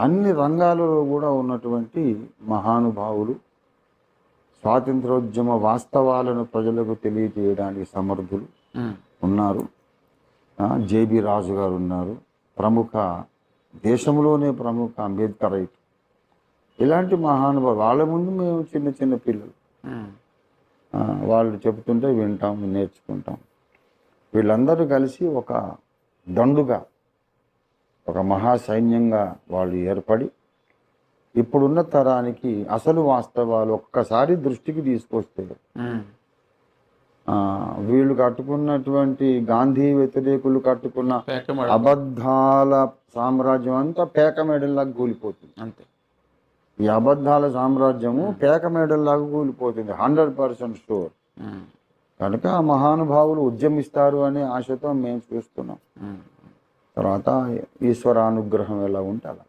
అన్ని రంగాలలో కూడా ఉన్నటువంటి మహానుభావులు స్వాతంత్రోద్యమ వాస్తవాలను ప్రజలకు తెలియజేయడానికి సమర్థులు ఉన్నారు. జేబి రాజు గారు ఉన్నారు. ప్రముఖ దేశంలోనే ప్రముఖ అంబేద్కర్ ఇలాంటి మహానుభావులు వాళ్ళ ముందు మేము చిన్న చిన్న పిల్లలు. వాళ్ళు చెబుతుంటే వింటాం నేర్చుకుంటాం. వీళ్ళందరూ కలిసి ఒక దండుగా ఒక మహా సైన్యంగా వాళ్ళు ఏర్పడి ఇప్పుడున్న తరానికి అసలు వాస్తవాలు ఒక్కసారి దృష్టికి తీసుకొస్తే వీళ్ళు కట్టుకున్నటువంటి గాంధీ వ్యతిరేకులు కట్టుకున్న అబద్ధాల సామ్రాజ్యం అంతా పేక మేడల్లాగా కూలిపోతుంది. అంతే. ఈ అబద్ధాల సామ్రాజ్యము పేక మేడల్లాగా కూలిపోతుంది హండ్రెడ్ పర్సెంట్ షూర్. ఉమ్, కనుక ఆ మహానుభావులు ఉద్యమిస్తారు అనే ఆశతో మేము చూస్తున్నాం. తర్వాత ఈశ్వరానుగ్రహం ఎలా ఉంటే అలా.